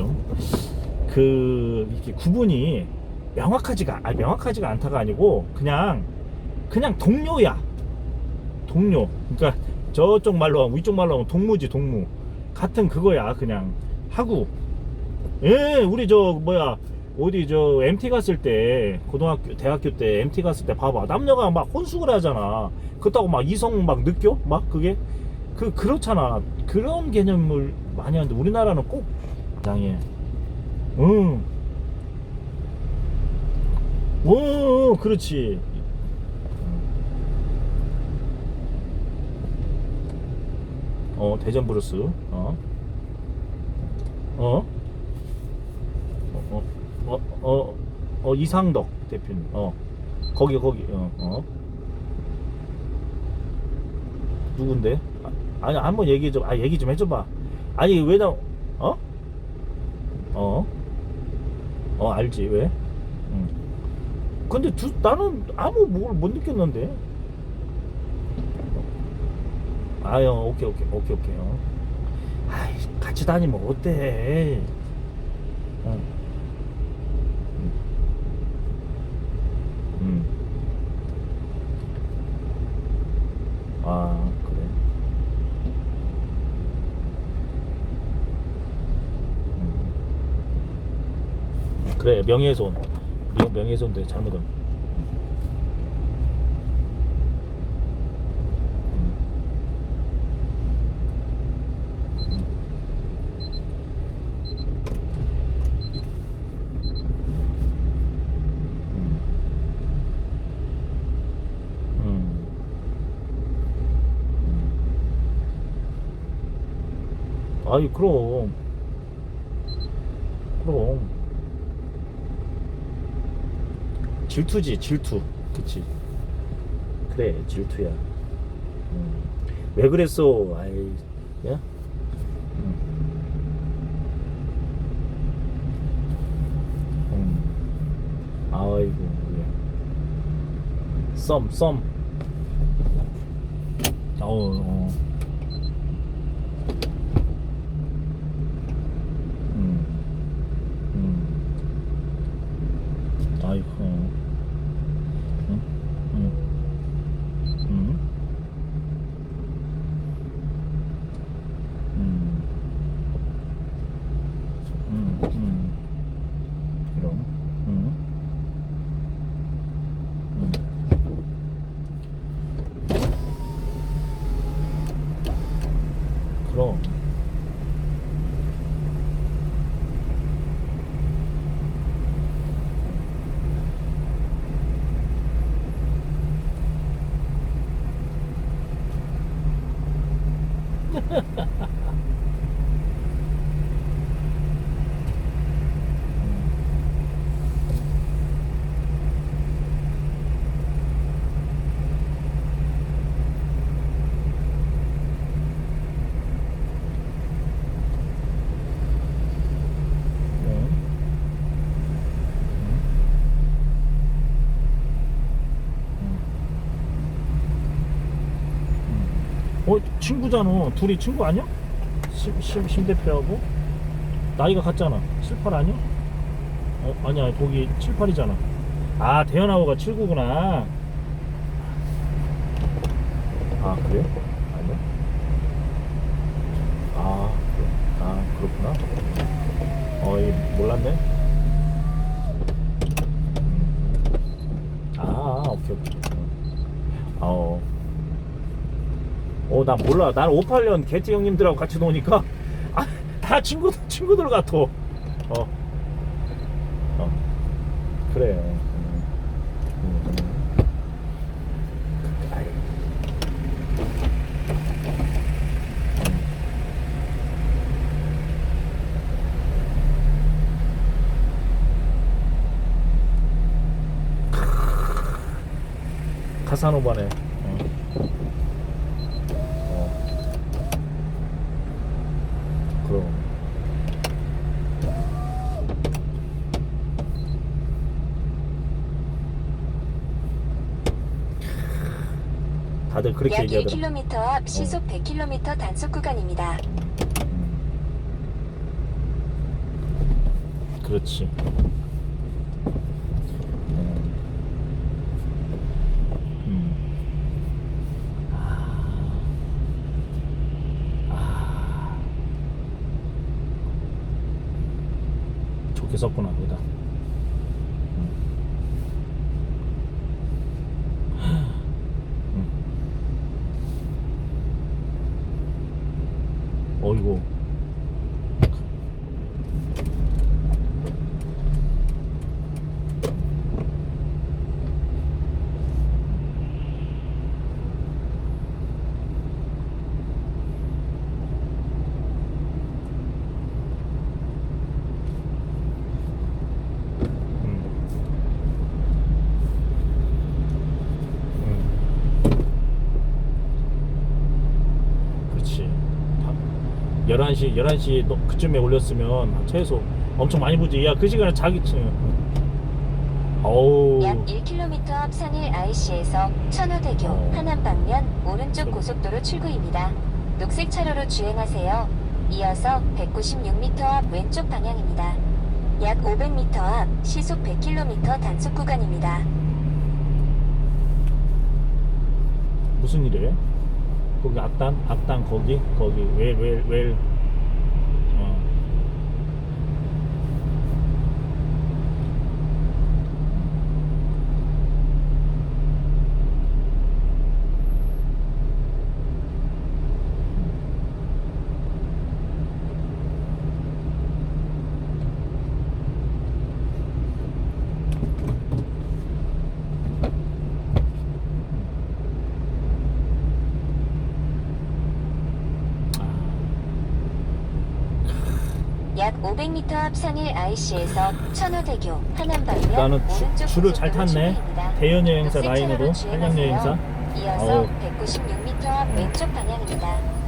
좀 그 이렇게 구분이 명확하지가 아 명확하지가 않다가 아니고 그냥 그냥 동료야. 동료. 그러니까 저쪽 말로 하면 이쪽 말로 하면 동무지 동무. 같은 그거야 그냥. 하고. 예 우리 저 뭐야 어디 저 MT 갔을 때 고등학교 대학교 때 MT 갔을 때 봐봐. 남녀가 막 혼숙을 하잖아. 그렇다고 막 이성 막 느껴? 막 그게? 그 그렇잖아. 그런 개념을 많이 하는데 우리나라는 꼭 당해 응 오, 그렇지. 어, 대전 브루스. 어. 어? 어, 어, 어, 어, 어, 이상덕 대표님. 어. 거기, 거기, 어, 어. 누군데? 아, 아니, 한번 얘기 좀, 아, 얘기 좀 해줘봐. 아니, 왜 나, 어? 어? 어, 알지, 왜? 응. 근데 두, 나는 아무 뭘 못 느꼈는데. 아유, 오케이, 오케이, 오케이, 오케이. 어. 아이, 같이 다니면 어때? 어. 음. 음. 아, 그래. 음. 명예훼손. 명- 명예훼손 돼, 잘못하면. 음. 아이 그럼 그럼 질투지 질투 그치 그래 질투야 음. 왜 그랬어 아이 야 음. 음. 아이고 그래. 썸, 썸. 어, 어. 음, 음. 아이고. Ha ha ha. 어 친구잖아. 둘이 친구 아니야? 심, 대표하고? 나이가 같잖아. 7, 8 아니야? 어, 아니야. 거기 7, 8이잖아. 아 대현하고가 7, 9구나. 아 그래? 아니야? 아 그래. 아 그렇구나. 어이 몰랐네 아 오케이 오케이 어. 어, 나 몰라. 난 58년 개티 형님들하고 같이 노니까 아, 다 친구 친구들 같아. 어. 어. 그래. 음. 음. 카사노바네. 어. 어. 그럼. 다들 그렇게 약 얘기하더라. 1km 앞 시속 100km 단속 구간입니다. 그렇지. 음. 아. 아. 좋게 썼구나, 거기다. 음. 어이구. 음. 음. 그렇지. 11시, 11시 너 그쯤에 올렸으면 최소 엄청 많이 보지. 야, 그 시간에 자기 층. 어우. 약 1km 앞 상일 IC에서 천호대교 어. 하남 방면 오른쪽 저- 고속도로 출구입니다. 녹색 차로로 주행하세요. 이어서 196m 앞 왼쪽 방향입니다. 약 500m 앞 시속 100km 단속 구간입니다. 무슨 일이에요? 거기 악단? 악단 거기? 거기 웰, 웰, 웰. 어. 약 500m 앞 상일 IC에서 천호대교 하남 방면 나는 주- 오른쪽 줄을 잘 고속도로 탔네. 대연 여행사 라인으로 한양 여행사. 이어서 어우. 196m 앞 왼쪽 방향입니다.